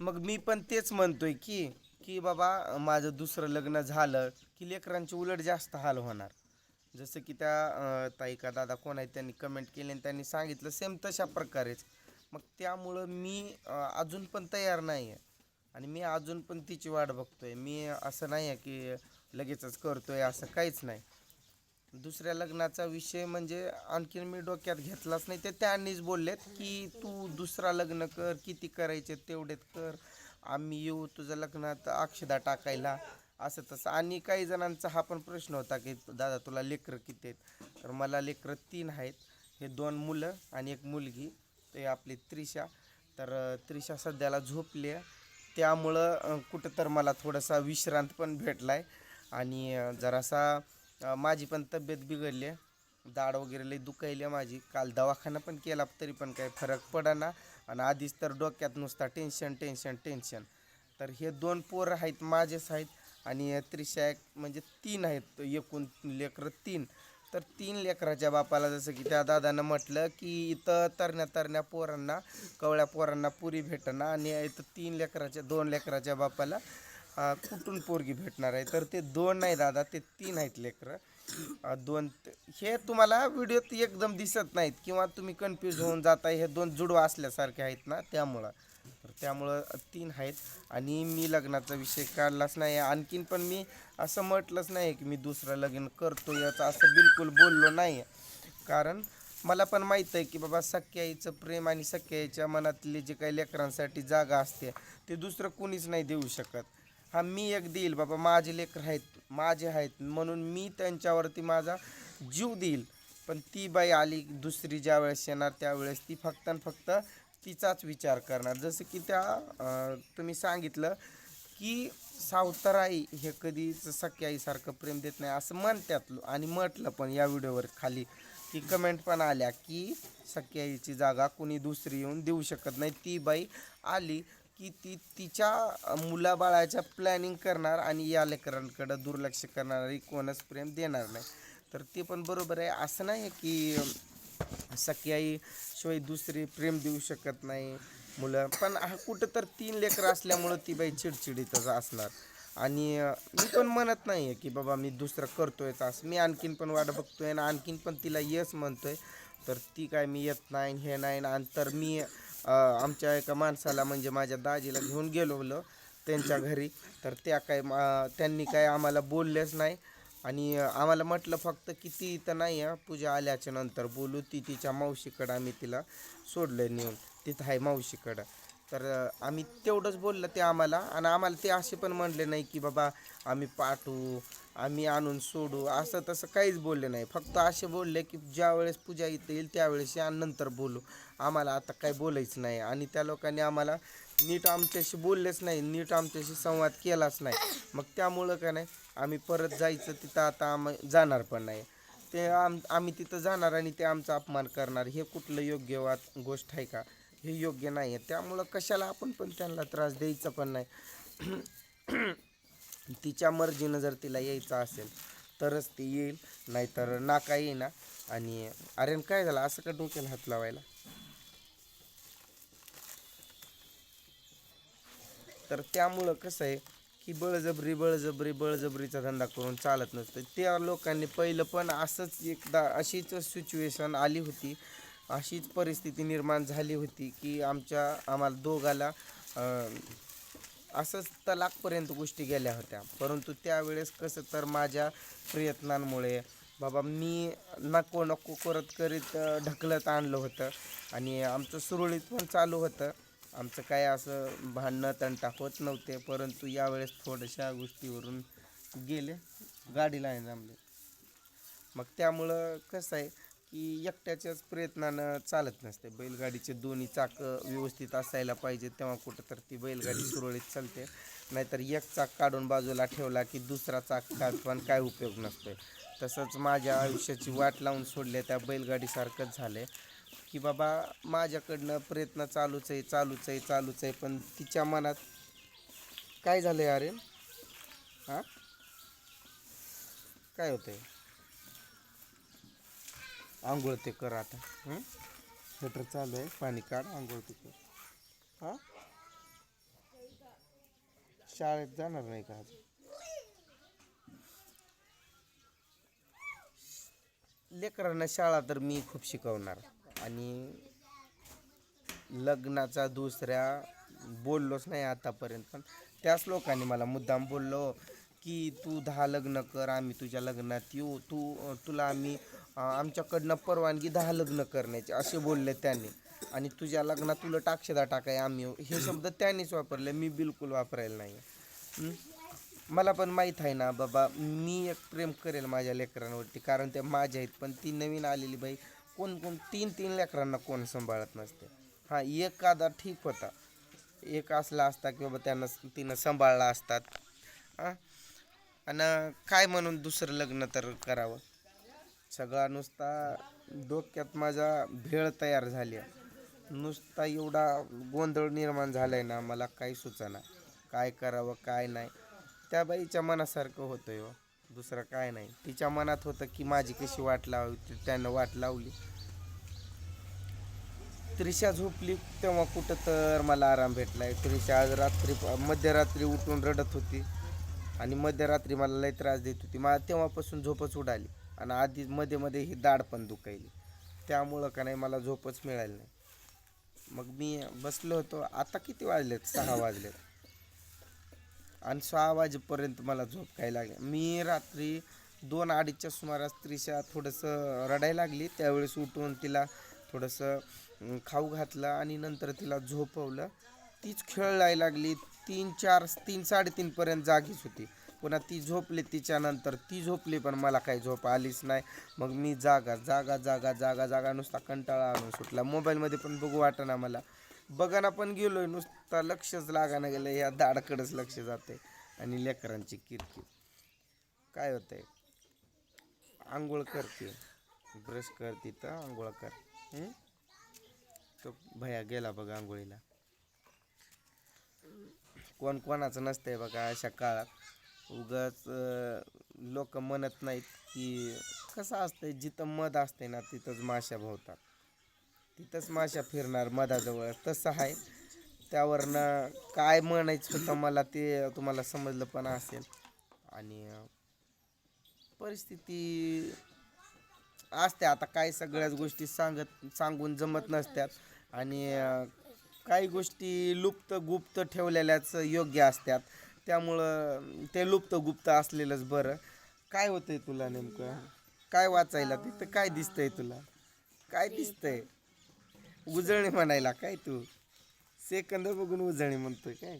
मग मी पण तेच म्हणतोय की की बाबा माझं दुसरं लग्न झालं की लेकरांचे उलट जास्त हाल होणार. जसं की त्या ताई का दादा कोण आहे त्यांनी कमेंट केली आणि त्यांनी सांगितलं सेम तशा प्रकारेच. मग त्यामुळं मी अजून पण तयार नाही आहे आणि मी अजून पण तिची वाट बघतोय. मी असं नाही आहे की लगेचच करतोय असं काहीच नाही. दुसऱ्या लग्नाचा विषय म्हणजे आणखीन मी डोक्यात घेतलाच नाही. ते त्यांनीच बोललेत की तू दुसरा लग्न कर किती करायचे तेवढेत कर. आम्ही येऊ तुझ्या लग्नात अक्षदा टाकायला. असं तसं. आणि काही जणांचा हा पण प्रश्न होता की दादा तुला लेकरं किती आहेत? तर मला लेकरं तीन आहेत. हे दोन मुलं आणि एक मुलगी. ते आपली त्रिशा. तर त्रिशा सध्याला झोपली आहे. त्यामुळं कुठं तर मला थोडासा विश्रांत पण भेटला आहे आणि जरासा माझी पण तब्येत बिघडली आहे. दाढ वगैरे लई दुखायली माझी. काल दवाखाना पण केला तरी पण काही फरक पडाना. आणि आधीच तर डोक्यात नुसता टेन्शन टेन्शन टेन्शन तर हे दोन पोरं आहेत माझेच आहेत. आणि त्रिशा एक म्हणजे तीन आहेत. एकूण लेकरं तीन. तर तीन लेकराच्या बापाला जसं की त्या दादानं म्हटलं की इथं तरण्या तरण्या पोरांना कवळ्या पोरांना पुरी भेटना. आणि इथं तीन लेकराच्या दोन लेकराच्या बापाला कुठून पोरगी भेटणार आहे? तर ते दोन नाही दादा ते तीन आहेत लेकरं. दोन हे तुम्हाला व्हिडिओत एकदम दिसत नाहीत किंवा तुम्ही कन्फ्यूज होऊन जाताय. हे दोन जुडवा असल्यासारखे आहेत ना त्यामुळं. तर त्यामुळं तीन आहेत. आणि मी लग्नाचा विषय काढलाच नाही. आणखीन पण मी असं म्हटलंच नाही की मी दुसरं लग्न करतो याचं असं बिलकुल बोललो नाही कारण मला पण माहीत आहे की बाबा सख्याईचं प्रेम आणि सख्या आईच्या मनातली जे काही लेकरांसाठी जागा असते ते दुसरं कोणीच नाही देऊ शकत. हा मी एक देईल बाबा माझे लेकर आहेत माझे आहेत म्हणून मी त्यांच्यावरती माझा जीव देईल. पण ती बाई आली दुसरी ज्या वेळेस येणार त्यावेळेस ती फक्त आणि फक्त तिचाच विचार करणार. जसं की त्या तुम्ही सांगितलं की सावतराई हे कधीच सख्याईसारखं प्रेम देत नाही असं म्हणतात आणि म्हटलं पण या व्हिडिओवर खाली की कमेंट पण आल्या की सख्याईची जागा कुणी दुसरी येऊन देऊ शकत नाही. ती बाई आली की ती तिच्या मुलाबाळाच्या प्लॅनिंग करणार आणि या लेकरांकडं दुर्लक्ष करणारी कोणच प्रेम देणार नाही. तर ते पण बरोबर आहे. असं नाही आहे की अं, शिवाय दुसरी प्रेम देऊ शकत नाही मुलं. पण हा कुठं तर तीन लेकरं असल्यामुळं ती बाई चिडचिडीतच असणार. आणि मी पण म्हणत नाही आहे की बाबा मी दुसरं करतोय असं. मी आणखीन पण वाट बघतोय आणि आणखीन पण तिला यस म्हणतोय. तर ती काय मी येत नाही हे नाही आणि तर मी आमच्या एका माणसाला म्हणजे माझ्या दाजीला घेऊन गेलो त्यांच्या घरी. तर त्या काय त्यांनी काय आम्हाला बोललेच नाही. आणि आम्हाला म्हटलं फक्त की ती इथं नाही आहे पूजा आल्याच्यानंतर बोलू. ती तिच्या मावशीकडं आम्ही तिला सोडलं नेऊन. तिथं आहे मावशीकडं. तर आम्ही तेवढंच बोललं ते आम्हाला आणि आम्हाला ते असे पण म्हणले नाही की बाबा आम्ही पाठवू आम्ही आणून सोडू असं तसं काहीच बोलले नाही. फक्त असे बोलले की ज्या वेळेस पूजा इथं येईल त्यावेळेस या नंतर बोलू. आम्हाला आता काही बोलायचं नाही आणि त्या लोकांनी आम्हाला नीट आमच्याशी बोललेच नाही नीट आमच्याशी संवाद केलाच नाही. मग त्यामुळं का नाही आम्ही परत जायचं तिथं आता आम जाणार पण नाही. ते आम आम्ही तिथं जाणार आणि ते आमचा अपमान करणार. हे कुठलं योग्य वाद गोष्ट आहे का? हे योग्य नाही आहे. त्यामुळं कशाला आपण पण त्यांना त्रास द्यायचा पण नाही. तिच्या मर्जीनं जर तिला यायचं असेल तरच ती येईल नाहीतर नाका येईना. आणि अरे काय झालं? असं का डोक्याला हात लावायला? तर त्यामुळं कसं आहे की बळजबरी बळजबरी बळजबरीचा धंदा करून चालत नसतं. त्या लोकांनी पहिलं पण असंच एकदा अशीच सिच्युएशन आली होती. अशीच परिस्थिती निर्माण झाली होती की आमच्या आम्हाला दोघाला असंच तलाकपर्यंत गोष्टी गेल्या होत्या. परंतु त्यावेळेस कसं तर माझ्या प्रयत्नांमुळे बाबा मी नको नको करत करीत ढकलत आणलं होतं. आणि आमचं सुरळीत पण चालू होतं. आमचं काय असं भांडणं तंटा होत नव्हते. परंतु यावेळेस थोड्याशा गोष्टीवरून गेले. गाडीला आहे जमले मग त्यामुळं कसं आहे की एकट्याच्याच प्रयत्नानं चालत नसते. बैलगाडीचे दोन्ही चाकं व्यवस्थित असायला पाहिजे तेव्हा कुठं तर ती बैलगाडी सुरळीत चालते. नाहीतर एक चाक काढून बाजूला ठेवला की दुसरा चाक काय पण काय उपयोग नसतोय. तसंच माझ्या आयुष्याची वाट लावून सोडले त्या बैलगाडीसारखंच झालं की बाबा माझ्याकडनं प्रयत्न चालूच आहे चालूच आहे चालूच आहे पण तिच्या मनात काय झालं आहे अरे? हां? काय होतं आहे आंघोळ ते कर आता शटर चालू आहे पाणी काढ आंघोळ ते कर. हां? शाळेत जाणार नाही का आज? लेकरांना शाळा तर मी खूप शिकवणार. आणि लग्नाचा दुसऱ्या बोललोच नाही आतापर्यंत पण त्याच लोकांनी मला मुद्दाम बोललो की तू दहा लग्न कर आम्ही तुझ्या लग्नात येऊ. तू तुला आम्ही आमच्याकडनं परवानगी दहा लग्न करण्याची असे बोलले त्यांनी. आणि तुझ्या लग्नात तुला टाक्षदा टाकाय आम्ही. हे शब्द त्यांनीच वापरले मी बिलकुल वापरायला नाही. मला पण माहीत आहे ना बाबा मी एक प्रेम करेल माझ्या लेकरांवरती कारण ते माझे आहेत. पण ती नवीन आलेली बाई कोण कोण तीन तीन लेकरांना कोण सांभाळत नसते. हां एखादा ठीक होता. एक असला असता की बाबा त्यांना तिनं सांभाळला असतात. हां? आणि काय म्हणून दुसरं लग्न तर करावं? सगळा नुसता डोक्यात माझा भेळ तयार झाली नुसता एवढा गोंधळ निर्माण झालाय ना मला काही सुचना. काय करावं काय नाही. त्या बाईच्या मनासारखं होतं हो. दुसरं काय नाही. तिच्या मनात होतं की माझी कशी वाट लावावी ती त्यानं वाट लावली. त्रिशा झोपली तेव्हा कुठं तर मला आराम भेटलाय. त्रिशा आज रात्री मध्यरात्री उठून रडत होती. आणि मध्यरात्री मला लय त्रास देत होती. मला तेव्हापासून झोपच उडाली. आणि आधी मध्ये मध्ये ही दाढ पण दुखायली. त्यामुळं का नाही मला झोपच मिळाली नाही. मग मी बसलो होतो. आता किती वाजलेत? सहा वाजलेत. आणि सहा वाजेपर्यंत मला झोप काय लागली? मी रात्री दोन अडीचच्या सुमारास त्रिशा थोडंसं रडायला लागली. त्यावेळेस उठून तिला थोडंसं खाऊ घातलं आणि नंतर तिला झोपवलं. तीच खेळायला लागली. तीन चार तीन साडेतीनपर्यंत जागीच होती. पुन्हा ती झोपली तिच्यानंतर ती झोपली पण मला काही झोप आलीच नाही. मग मी जागा जागा जागा जागा जागा नुसता कंटाळा आणून सुटला. मोबाईलमध्ये पण बघू वाटेना मला. बघाना पण गेलोय नुसता लक्षच लागाना गेलं या दाडकडंच लक्ष जाते आणि लेकरांची किरकिर. काय होतंय? आंघोळ करते. ब्रश करते तर आंघोळ कर. तो भया गेला बघा आंघोळीला. कोण कोणाचं नसतंय बघा अशा काळात. उगाच लोक म्हणत नाहीत की कसं असतंय जिथं मध असते ना तिथंच माशा भोवतात. तिथंच माश्या फिरणार मधाजवळ तसं आहे. त्यावरनं काय म्हणायचं होतं मला ते तुम्हाला समजलं पण असेल. आणि परिस्थिती असते. आता काय सगळ्याच गोष्टी सांगत सांगून जमत नसतात. आणि काही गोष्टी लुप्त गुप्त ठेवलेल्याच योग्य असतात. त्यामुळं ते लुप्त गुप्त असलेलंच बरं. काय होतंय तुला नेमकं? काय वाचायला तिथं काय दिसतंय तुला? काय दिसतंय? उजळणी म्हणायला काय तू? सेकंद बघून उजळणी म्हणतोय काय?